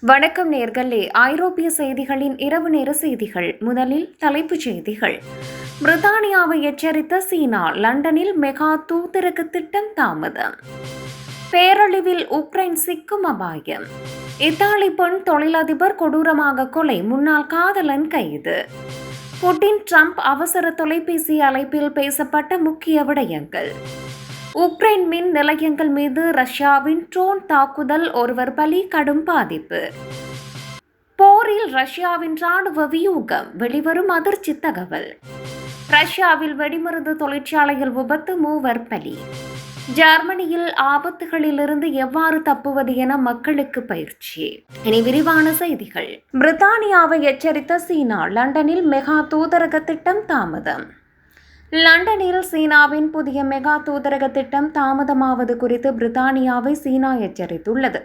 வணக்கம் நேர்களே. ஐரோப்பிய செய்திகளின் இரவு நேர செய்திகள். முதலில் தலைப்புச் செய்திகள். பிரித்தானியாவை எச்சரித்த சீனா லண்டனில் மெகா தூதரக திட்டம் தாமதம். பேரழிவில் உக்ரைன் சிக்கும் அபாயம். இத்தாலி பெண் தொழிலதிபர் கொடூரமாக கொலை முன்னாள் காதலன் கைது. புட்டின் ட்ரம்ப் அவசர தொலைபேசி அழைப்பில் பேசப்பட்ட முக்கிய விடயங்கள். உக்ரைன் மின் நிலையங்கள் மீது ரஷ்யாவின் ட்ரோன் தாக்குதல் ஒருவர் பலி கடும் பாதிப்பு. போரில் ரஷ்யாவின் ராணுவ வியூகம் வெளிவரும் அதிர்ச்சி தகவல். ரஷ்யாவில் வெடிமருந்து தொழிற்சாலையில் விபத்து மூவர் பலி. ஜெர்மனியில் ஆபத்துகளிலிருந்து எவ்வாறு தப்புவது என மக்களுக்கு பயிற்சி. இனி விரிவான செய்திகள். பிரித்தானியாவை எச்சரித்த சீனா லண்டனில் மெகா தூதரக திட்டம் தாமதம். லண்டனில் சீனாவின் புதிய மெகா தூதரக திட்டம் தாமதமாவது குறித்து பிரித்தானியாவை சீனா எச்சரித்துள்ளது.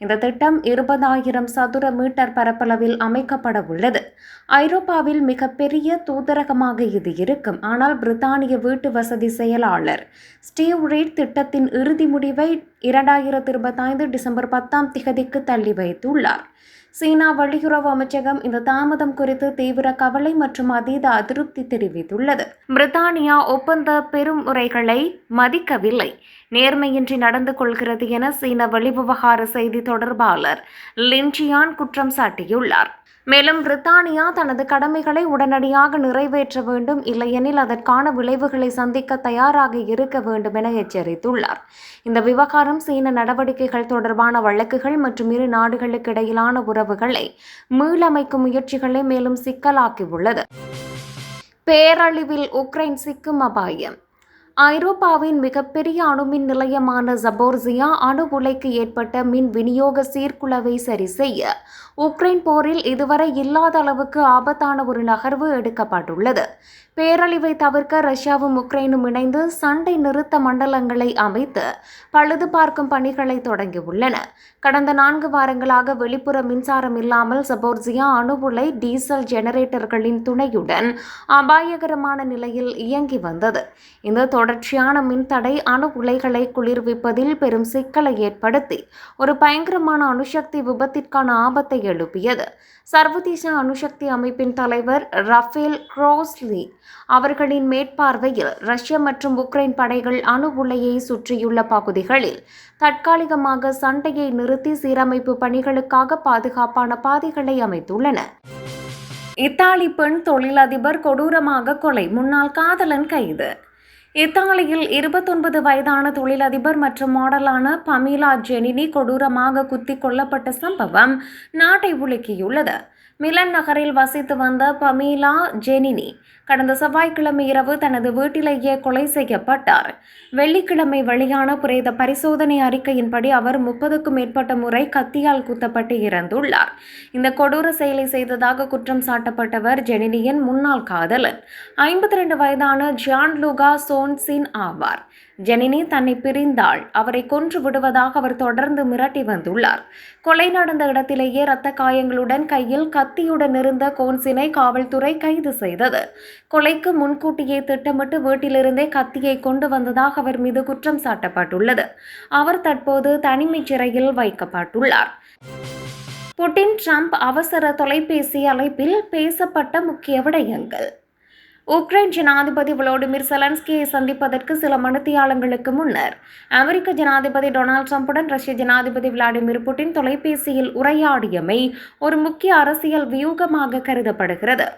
இந்த திட்டம் இருபதாயிரம் சதுர மீட்டர் பரப்பளவில் அமைக்கப்பட உள்ளது. ஐரோப்பாவில் மிகப்பெரிய தூதரகமாக இது இருக்கும். ஆனால் பிரித்தானிய வீட்டு வசதி செயலாளர் ஸ்டீவ் ரீட் திட்டத்தின் இறுதி முடிவை இரண்டாயிரத்தி இருபத்தைந்து டிசம்பர் பத்தாம் திகதிக்கு தள்ளி வைத்துள்ளார். சீனா வெளியுறவு அமைச்சகம் இந்த தாமதம் குறித்து தீவிர கவலை மற்றும் அதீத அதிருப்தி தெரிவித்துள்ளது. பிரித்தானியா ஒப்பந்த பெருமுறைகளை மதிக்கவில்லை. நேர்மையின்றி நடந்து கொள்கிறது என சீன வெளிவிவகார செய்தி தொடர்பாளர் லின்ஜியான் குற்றம் சாட்டியுள்ளார். மேலும் பிரித்தானியா தனது கடமைகளை உடனடியாக நிறைவேற்ற வேண்டும். இல்லையெனில் அதற்கான விளைவுகளை சந்திக்க தயாராக இருக்க வேண்டும் என எச்சரித்துள்ளார். இந்த விவகாரம் சீன நடவடிக்கைகள் தொடர்பான வழக்குகள் மற்றும் இரு நாடுகளுக்கு இடையிலான உறவுகளை மீளமைக்கும் முயற்சிகளை மேலும் சிக்கலாக்கியுள்ளது. பேரழிவில் உக்ரைன் சிக்கும் அபாயம். ஐரோப்பாவின் மிகப்பெரிய அணுமின் நிலையமான ஜபோர்சியா அணு உலைக்கு ஏற்பட்ட மின் விநியோக சீர்குலைவை சரி செய்ய உக்ரைன் போரில் இதுவரை இல்லாத அளவுக்கு ஆபத்தான ஒரு நகர்வு எடுக்கப்பட்டுள்ளது. பேரழிவை தவிர்க்க ரஷ்யாவும் உக்ரைனும் இணைந்து சண்டை நிறுத்த மண்டலங்களை அமைத்து பழுது பார்க்கும் பணிகளை தொடங்கியுள்ளன. கடந்த நான்கு வாரங்களாக வெளிப்புற மின்சாரம் இல்லாமல் சபோர்ஜியா அணு உலை டீசல் ஜெனரேட்டர்களின் துணையுடன் அபாயகரமான நிலையில் இயங்கி வந்தது. இந்த தொடர்ச்சியான மின்தடை அணு உலைகளை குளிர்விப்பதில் பெரும் சிக்கலை ஏற்படுத்தி ஒரு பயங்கரமான அணுசக்தி விபத்திற்கான ஆபத்தை எழுப்பியது. சர்வதேச அணுசக்தி அமைப்பின் தலைவர் ரஃபேல் க்ரோஸ்லி அவர்களின் மேற்பார்வையில் ரஷ்ய மற்றும் உக்ரைன் படைகள் அணு உலையை சுற்றியுள்ள பகுதிகளில் தற்காலிகமாக சண்டையை நிறுத்தி சீரமைப்பு பணிகளுக்காக பாதுகாப்பான பாதைகளை அமைத்துள்ளன. இத்தாலி பெண் தொழிலதிபர் கொடூரமாக கொலை முன்னாள் காதலன் கைது. இத்தாலியில் இருபத்தொன்பது வயதான தொழிலதிபர் மற்றும் மாடலான பமீலா ஜெனினி கொடூரமாக குத்தி கொல்லப்பட்ட சம்பவம் நாட்டை உலுக்கியுள்ளது. மிலன் நகரில் வசித்து வந்த பமீலா ஜெனினி கடந்த செவ்வாய்க்கிழமை இரவு தனது வீட்டிலேயே கொலை செய்யப்பட்டார். வெள்ளிக்கிழமை வெளியான பிரேத பரிசோதனை அறிக்கையின்படி அவர் முப்பதுக்கும் மேற்பட்ட முறை கத்தியால் குத்தப்பட்டு இறந்துள்ளார். இந்த கொடூர செயலை செய்ததாக குற்றம் சாட்டப்பட்டவர் ஜெனினியின் முன்னாள் காதலன். ஐம்பத்தி ரெண்டு வயதான ஜான் லூகா சோன்சின் ஆவார். ஜெனினி தன்னை பிரிந்தாள். அவரை கொன்று விடுவதாக அவர் தொடர்ந்து மிரட்டி வந்துள்ளார். கொலை நடந்த இடத்திலேயே இரத்த காயங்களுடன் கையில் கத்தியுடன் இருந்த கோன்சினை காவல்துறை கைது செய்தது. கொலைக்கு முன்கூட்டியே திட்டமிட்டு வீட்டிலிருந்தே கத்தியை கொண்டு வந்ததாக அவர் மீது குற்றம் சாட்டப்பட்டுள்ளது. அவர் தற்போது தனிமைச் சிறையில் வைக்கப்பட்டுள்ளார். புட்டின் ட்ரம்ப் அவசர தொலைபேசி அழைப்பில் பேசப்பட்ட முக்கிய விடயங்கள். உக்ரைன் ஜனாதிபதி விளோடிமிர் செலன்ஸ்கியை சந்திப்பதற்கு சில மணித்தியாலங்களுக்கு முன்னர் அமெரிக்க ஜனாதிபதி டொனால்ட் ட்ரம்புடன் ரஷ்ய ஜனாதிபதி விளாடிமிர் புட்டின் தொலைபேசியில் உரையாடியமை ஒரு முக்கிய அரசியல் வியூகமாக கருதப்படுகிறது.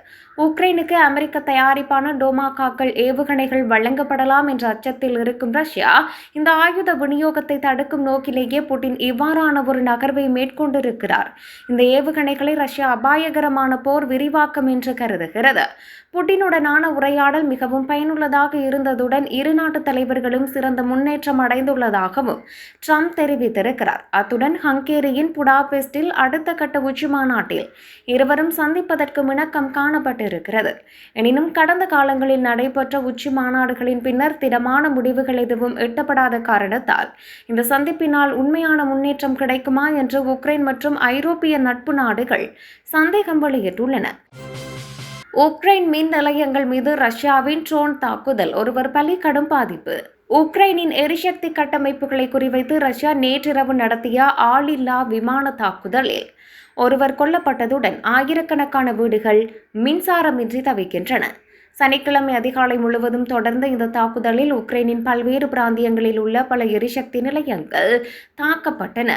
உக்ரைனுக்கு அமெரிக்க தயாரிப்பான டோமாகாக்கள் ஏவுகணைகள் வழங்கப்படலாம் என்ற அச்சத்தில் இருக்கும் ரஷ்யா இந்த ஆயுத விநியோகத்தை தடுக்கும் நோக்கிலேயே புட்டின் இவ்வாறான ஒரு நகர்வை மேற்கொண்டிருக்கிறார். இந்த ஏவுகணைகளை ரஷ்யா அபாயகரமான போர் விரிவாக்கம் என்று கருதுகிறது. புட்டினுடனான உரையாடல் மிகவும் பயனுள்ளதாக இருந்ததுடன் இரு நாட்டு தலைவர்களும் சிறந்த முன்னேற்றம் அடைந்துள்ளதாகவும் ட்ரம்ப் தெரிவித்திருக்கிறார். அத்துடன் ஹங்கேரியின் புடாபெஸ்டில் அடுத்த கட்ட உச்சி மாநாட்டில் இருவரும் சந்திப்பதற்கு இணக்கம் காணப்பட்டிருக்கிறது. எனினும் கடந்த காலங்களில் நடைபெற்ற உச்சி மாநாடுகளின் பின்னர் திடமான முடிவுகள் எதுவும் எட்டப்படாத காரணத்தால் இந்த சந்திப்பினால் உண்மையான முன்னேற்றம் கிடைக்குமா என்று உக்ரைன் மற்றும் ஐரோப்பிய நட்பு நாடுகள் சந்தேகம் வெளியிட்டுள்ளன. உக்ரைன் மின் நிலையங்கள் மீது ரஷ்யாவின் ட்ரோன் தாக்குதல் ஒருவர் பலி கடும் பாதிப்பு. உக்ரைனின் எரிசக்தி கட்டமைப்புகளை குறிவைத்து ரஷ்யா நேற்றிரவு நடத்திய ஆளில்லா விமான தாக்குதலில் ஒருவர் கொல்லப்பட்டதுடன் ஆயிரக்கணக்கான வீடுகள் மின்சாரமின்றி தவிக்கின்றன. சனிக்கிழமை அதிகாலை முழுவதும் தொடர்ந்த இந்த தாக்குதலில் உக்ரைனின் பல்வேறு பிராந்தியங்களில் உள்ள பல எரிசக்தி நிலையங்கள் தாக்கப்பட்டன.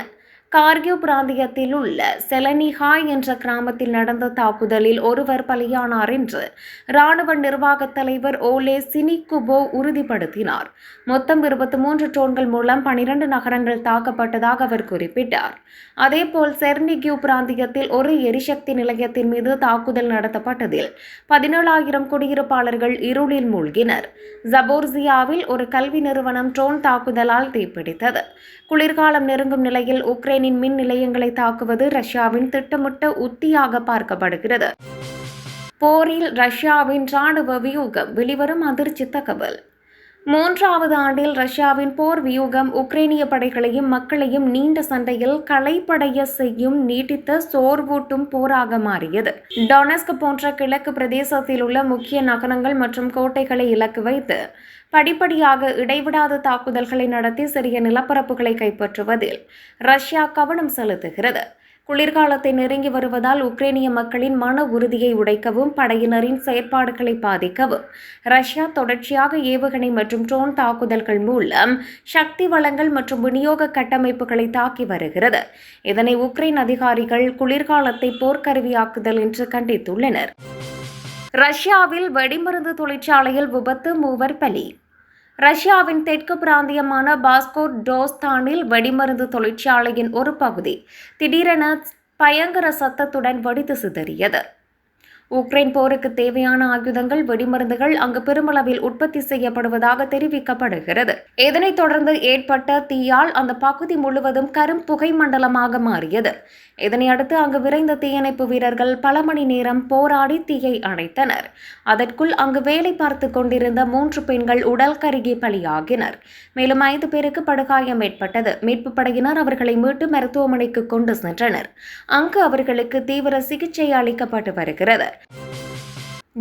கார்கிவ் பிராந்தியத்தில் உள்ள செலனிஹாய் என்ற கிராமத்தில் நடந்த தாக்குதலில் ஒருவர் பலியானார் என்று ராணுவ நிர்வாக தலைவர் ஓலே சினிகுபோ உறுதிப்படுத்தினார். மொத்தம் இருபத்தி மூன்று ட்ரோன்கள் மூலம் பனிரண்டு நகரங்கள் தாக்கப்பட்டதாக அவர் குறிப்பிட்டார். அதேபோல் செர்னிகியூ பிராந்தியத்தில் ஒரு எரிசக்தி நிலையத்தின் மீது தாக்குதல் நடத்தப்பட்டதில் பதினேழாயிரம் குடியிருப்பாளர்கள் இருளில் மூழ்கினர். ஜபோர்சியாவில் ஒரு கல்வி நிறுவனம் ட்ரோன் தாக்குதலால் தீப்பிடித்தது. குளிர்காலம் நெருங்கும் நிலையில் உக்ரைனின் மின் நிலையங்களை தாக்குவது ரஷ்யாவின் திட்டமிட்ட உத்தியாக பார்க்கப்படுகிறது. போரில் ரஷ்யாவின் ராணுவ வியூகம் வெளிவரும் அதிர்ச்சி தகவல். மூன்றாவது ஆண்டில் ரஷ்யாவின் போர் வியூகம் உக்ரைனிய படைகளையும் மக்களையும் நீண்ட சண்டையில் களைப்படைய செய்யும் நீட்டித்த சோர்வூட்டும் போராக மாறியது. டொனஸ்க் போன்ற கிழக்கு பிரதேசத்தில் உள்ள முக்கிய நகரங்கள் மற்றும் கோட்டைகளை இலக்கு வைத்து படிப்படியாக இடைவிடாத தாக்குதல்களை நடத்தி சிறிய நிலப்பரப்புகளை கைப்பற்றுவதில் ரஷ்யா கவனம் செலுத்துகிறது. குளிர்காலத்தை நெருங்கி வருவதால் உக்ரைனிய மக்களின் மன உறுதியை உடைக்கவும் படையினரின் செயற்பாடுகளை பாதிக்கவும் ரஷ்யா தொடர்ச்சியாக ஏவுகணை மற்றும் ட்ரோன் தாக்குதல்கள் மூலம் சக்தி வளங்கள் மற்றும் விநியோக கட்டமைப்புகளை தாக்கி வருகிறது. இதனை உக்ரைன் அதிகாரிகள் குளிர்காலத்தை போர்க்கருவியாக்குதல் என்று கண்டித்துள்ளனர். ரஷ்யாவில் வெடிமருந்து தொழிற்சாலையில் விபத்து மூவர் பலி. ரஷ்யாவின் தெற்கு பிராந்தியமான பாஸ்கோ டோஸ்தானில் வெடிமருந்து தொழிற்சாலையின் ஒரு பகுதி திடீரென பயங்கர சத்தத்துடன் வெடித்து சிதறியது. உக்ரைன் போருக்கு தேவையான ஆயுதங்கள் வெடிமருந்துகள் அங்கு பெருமளவில் உற்பத்தி செய்யப்படுவதாக தெரிவிக்கப்படுகிறது. இதனைத் தொடர்ந்து ஏற்பட்ட தீயால் அந்த பகுதி முழுவதும் கரும் புகை மண்டலமாக மாறியது. இதனையடுத்து அங்கு விரைந்த தீயணைப்பு வீரர்கள் பல மணி நேரம் போராடி தீயை அணைத்தனர். அதற்குள் அங்கு வேலை பார்த்து கொண்டிருந்த மூன்று பெண்கள் உடல் கருகி பலியாகினர். மேலும் ஐந்து பேருக்கு படுகாயம் ஏற்பட்டது. மீட்பு படையினர் அவர்களை மீட்டு மருத்துவமனைக்கு கொண்டு சென்றனர். அங்கு அவர்களுக்கு தீவிர சிகிச்சை அளிக்கப்பட்டு வருகிறது.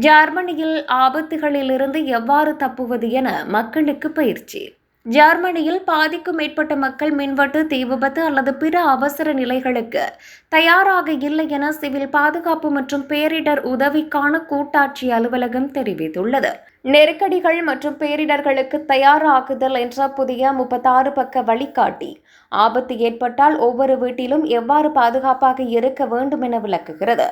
ஜெர்மனியில் ஆபத்துகளிலிருந்து எவ்வாறு தப்புவது என மக்களுக்கு பயிற்சி. ஜெர்மனியில் பாதிக்கும் மேற்பட்ட மக்கள் மின்வெட்டு தீ விபத்து அல்லது பிற அவசர நிலைகளுக்கு தயாராக இல்லை என சிவில் பாதுகாப்பு மற்றும் பேரிடர் உதவிக்கான கூட்டாட்சி அலுவலகம் தெரிவித்துள்ளது. நெருக்கடிகள் மற்றும் பேரிடர்களுக்கு தயாராகுதல் என்ற புதிய முப்பத்தாறு பக்க வழிகாட்டி. ஆபத்து ஏற்பட்டால் ஒவ்வொரு வீட்டிலும் எவ்வாறு பாதுகாப்பாக இருக்க வேண்டும் என விளக்குகிறது.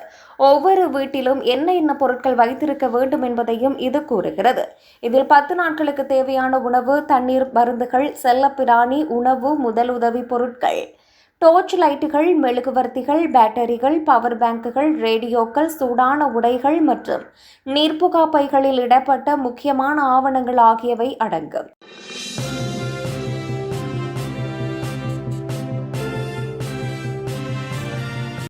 ஒவ்வொரு வீட்டிலும் என்ன என்ன பொருட்கள் வைத்திருக்க வேண்டும் என்பதையும் இது கூறுகிறது. இதில் பத்து நாட்களுக்கு தேவையான உணவு தண்ணீர் மருந்துகள் செல்லப்பிராணி உணவு முதலுதவி பொருட்கள். டோர்ச் லைட்டுகள் மெழுகுவர்த்திகள் பேட்டரிகள் பவர் பேங்குகள் ரேடியோக்கள் சூடான உடைகள் மற்றும் நீர்ப்புகா பைகளில் இடப்பட்ட முக்கியமான ஆவணங்கள் ஆகியவை அடங்கும்.